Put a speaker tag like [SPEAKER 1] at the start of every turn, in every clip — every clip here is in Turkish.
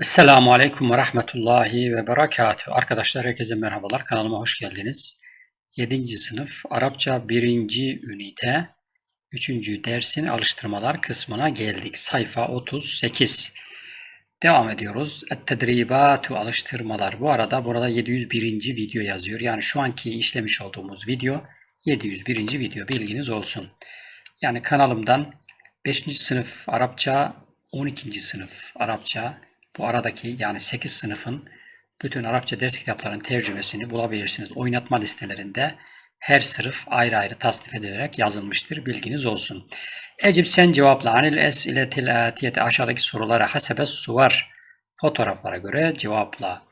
[SPEAKER 1] Esselamu Aleyküm ve Rahmetullahi ve Berekatü. Arkadaşlar herkese merhabalar. Kanalıma hoş geldiniz. 7. sınıf Arapça 1. ünite 3. dersin alıştırmalar kısmına geldik. Sayfa 38. Devam ediyoruz. Et-tedribatu alıştırmalar. Bu arada burada 701. video yazıyor. Yani şu anki işlemiş olduğumuz video 701. video bilginiz olsun. Yani kanalımdan 5. sınıf Arapça 12. sınıf Arapça bu aradaki yani 8 sınıfın bütün Arapça ders kitaplarının tercümesini bulabilirsiniz. Oynatma listelerinde her sınıf ayrı ayrı tasnif edilerek yazılmıştır. Bilginiz olsun. Ecib sen cevapla anil esiletil atiyete aşağıdaki sorulara hasebe suvar fotoğraflara göre cevapla.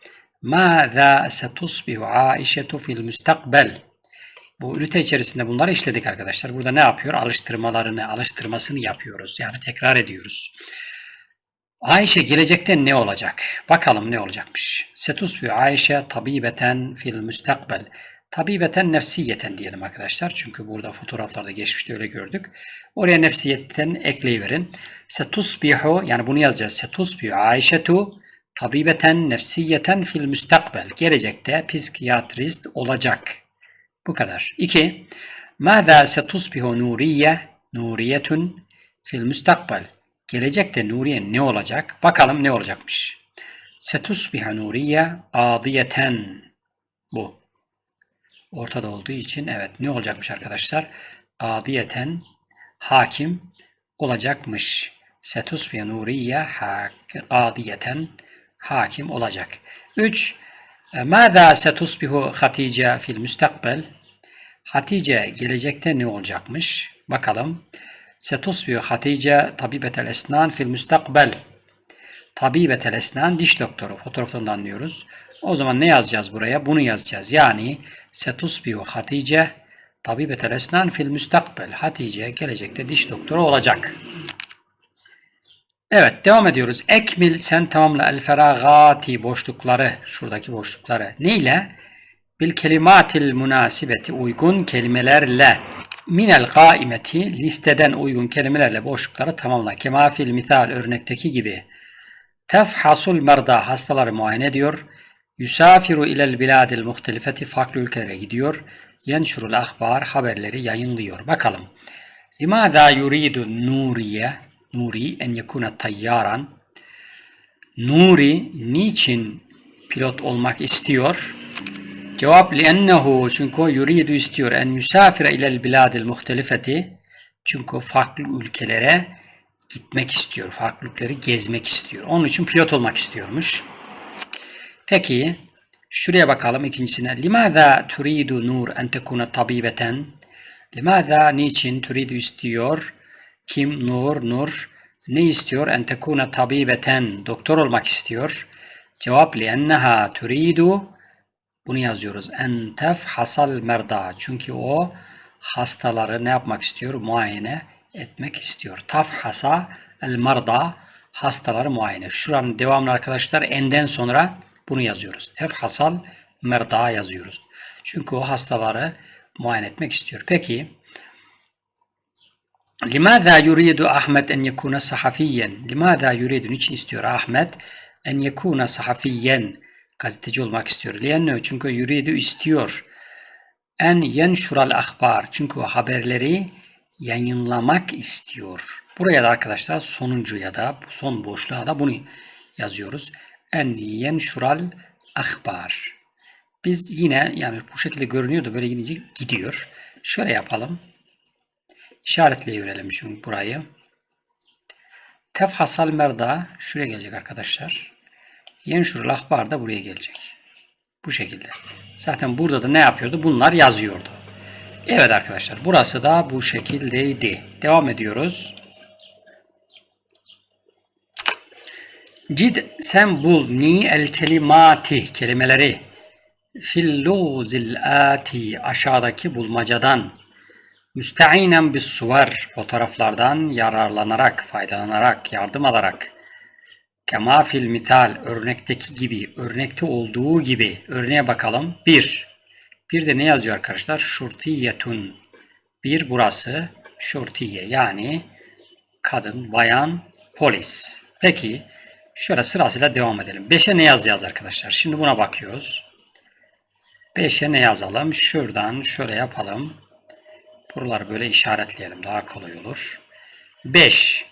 [SPEAKER 1] Mâzâ setusbihu Aişetu fil müstakbel. Bu ünite içerisinde bunları işledik arkadaşlar. Burada ne yapıyor? Alıştırmalarını, alıştırmasını yapıyoruz. Yani tekrar ediyoruz. Ayşe gelecekte ne olacak? Bakalım ne olacakmış. Setusbi Ayşe tabibeten fil müstakbel. Tabibeten nefsiyeten diyelim arkadaşlar. Çünkü burada fotoğraflarda geçmişte öyle gördük. Oraya nefsiyeten ekleyiverin. Setusbihu yani bunu yazacağız. Setusbihu Ayşetu tabibeten nefsiyeten fil müstakbel. Gelecekte psikiyatrist olacak. Bu kadar. 2. Mâzâ setusbihu nuriye nuriyetun fil müstakbel. Gelecekte Nuriye ne olacak? Bakalım ne olacakmış. Setusbiha Nuriye adiyeten. Bu. Ortada olduğu için evet ne olacakmış arkadaşlar? Adiyeten hakim olacakmış. Setusbiha Nuriye adiyeten hakim olacak. 3. Mâzâ setusbihu Hatice fil müstakbel. Hatice gelecekte ne olacakmış? Bakalım. Setusbihu Hatice tabibetel esnan fil müstakbel. Tabibetel esnan diş doktoru. Fotoğrafından anlıyoruz. O zaman ne yazacağız buraya? Bunu yazacağız. Yani setusbihu Hatice tabibetel esnan fil müstakbel. Hatice gelecekte diş doktoru olacak. Evet devam ediyoruz. Ekmil sen tamamla el feragati boşlukları. Şuradaki boşlukları. Ne ile? Bil kelimatil münasibeti uygun kelimelerle minel kaimeti listeden uygun kelimelerle boşlukları tamamla. Kemafil misal örnekteki gibi. Tefhasul merda hastaları muayene ediyor. Yusafiru ilel biladil muhtelifeti farklı ülkelere gidiyor. Yenşurul ahbar haberleri yayınlıyor. Bakalım. Limada yuridu Nuriye Nuri en yekuna tayyaran Nuri niçin pilot olmak istiyor? Cevap li'ennehu çünkü o yuridu istiyor en yusafire ilel biladil muhtelifeti çünkü farklı ülkelere gitmek istiyor. Farklı ülkeleri gezmek istiyor. Onun için pilot olmak istiyormuş. Peki şuraya bakalım ikincisine. Limaza turidu nur en tekuna tabibeten? Limaza niçin turidu istiyor? Kim nur nur ne istiyor? En tekuna tabibeten doktor olmak istiyor. Cevap li'enneha turidu bunu yazıyoruz. En hasal merda. Çünkü o hastaları ne yapmak istiyor? Muayene etmek istiyor. Tafhasa el merda hastaları muayene. Şuranın devamlı arkadaşlar enden sonra bunu yazıyoruz. Tefhasal merda yazıyoruz. Çünkü o hastaları muayene etmek istiyor. Peki Limaza yuridu Ahmet en yekuna sahafiyen? Limaza yuridu niçin istiyor Ahmet en yekuna sahafiyen? Gazeteci olmak istiyor. Lianne çünkü yuridu istiyor. En yenşural ahbar çünkü haberleri yayınlamak istiyor. Buraya da arkadaşlar sonuncu ya da son boşluğa da bunu yazıyoruz. En yenşural ahbar. Biz yine yani bu şekilde görünüyor da böyle gidince gidiyor. Şöyle yapalım. İşaretleyiverelim çünkü burayı. Tefhasal merda şuraya gelecek arkadaşlar. Yenşurul ahbar da buraya gelecek. Bu şekilde. Zaten burada da ne yapıyordu? Bunlar yazıyordu. Evet arkadaşlar burası da bu şekildeydi. Devam ediyoruz. Cid sen bul ni el kelimati kelimeleri fil luzil ati aşağıdaki bulmacadan müsteinen bis suvar fotoğraflardan yararlanarak, faydalanarak, yardım alarak Kema fil misal örnekteki gibi, örnekte olduğu gibi. Örneğe bakalım. Bir. Bir de ne yazıyor arkadaşlar? Şurtiyetun. Bir burası şurtiye yani kadın, bayan, polis. Peki Şöyle sırasıyla devam edelim. 5'e ne yazacağız arkadaşlar? Şimdi buna bakıyoruz. 5'e ne yazalım? Şuradan şöyle yapalım. Buraları böyle işaretleyelim. Daha kolay olur. 5.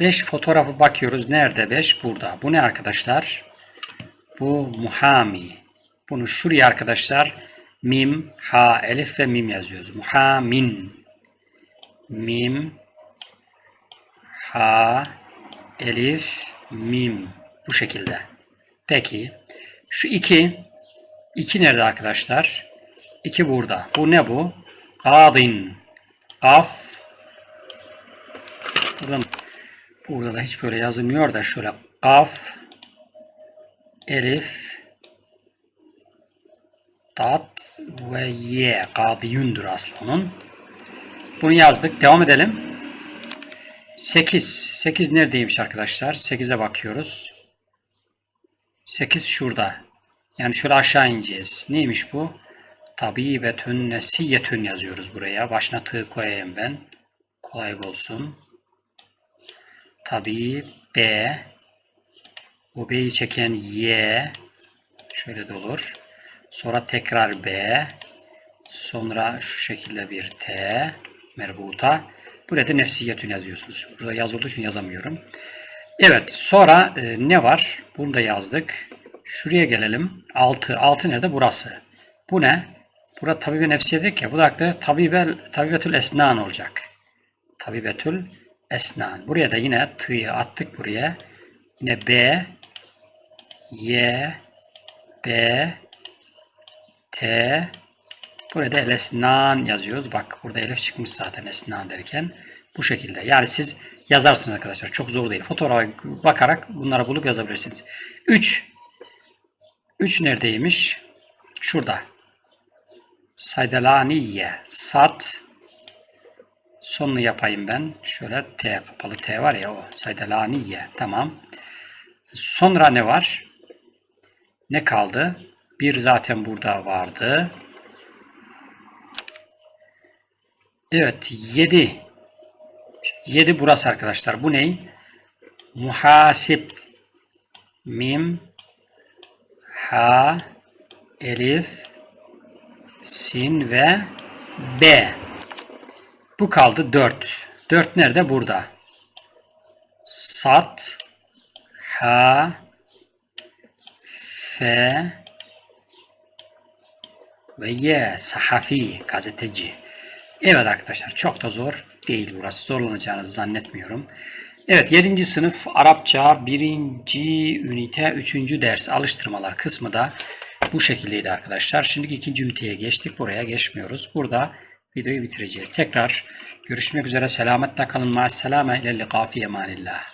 [SPEAKER 1] 5 fotoğrafı bakıyoruz. Nerede 5? Burada. Bu ne arkadaşlar? Bu muhami. Bunu şuraya arkadaşlar mim, ha, elif ve mim yazıyoruz. Muhamin. Mim, ha, elif, mim. Bu şekilde. Peki. Şu 2. 2 nerede arkadaşlar? 2 burada. Bu ne bu? Kadin. Af. Buradan, burada da hiç böyle yazılmıyor da şöyle kaf, elif, tat ve ye. Kadiyündür aslı onun. Bunu yazdık. Devam edelim. 8. 8 neredeymiş arkadaşlar? 8'e bakıyoruz. 8 şurada. Yani şöyle aşağı ineceğiz. Neymiş bu? Tabibetün nefsiyetün yazıyoruz buraya. Başına tığ koyayım ben. Kolay olsun. Tabi B. Bu B'yi çeken Y. Şöyle de olur. Sonra tekrar B. Sonra şu şekilde bir T. Merbuta. Burada nefsiyetün yazıyorsunuz. Burada yazıldığı için yazamıyorum. Evet. Sonra e, ne var? Bunu da yazdık. Şuraya gelelim. 6. 6 nerede? Burası. Bu ne? Burada tabibe nefsiye dedik ya. Bu da arkadaşlar tabibe, tabibetül esnan olacak. Tabibetül esnan. Buraya da yine t'yı attık buraya. Yine B, Y, B, T, burada el esnan yazıyoruz. Bak burada elif çıkmış zaten esnan derken. Bu şekilde. Yani siz yazarsınız arkadaşlar. Çok zor değil. Fotoğrafa bakarak bunları bulup yazabilirsiniz. 3. 3 neredeymiş? Şurada. Saydelaniye. Sat. Sonunu yapayım ben. Şöyle T kapalı T var ya o. Saydelaniye. Tamam. Sonra ne var? Ne kaldı? Bir zaten burada vardı. Evet. 7. 7 burası arkadaşlar. Bu ne? Muhasip. Mim. Ha. Elif. Sin ve B. Bu kaldı 4. 4 nerede? Burada. Sat. Ha. Fe. Ve ye. Sahafi. Gazeteci. Evet arkadaşlar çok da zor değil burası. Zorlanacağınızı zannetmiyorum. Evet 7. sınıf Arapça 1. ünite 3. ders alıştırmalar kısmı da bu şekildeydi arkadaşlar. Şimdi ikinci üniteye geçtik. Buraya geçmiyoruz. Burada videoyu bitireceğiz. Tekrar görüşmek üzere. Selametle kalın. Ma'as selame ile likafi emanillah.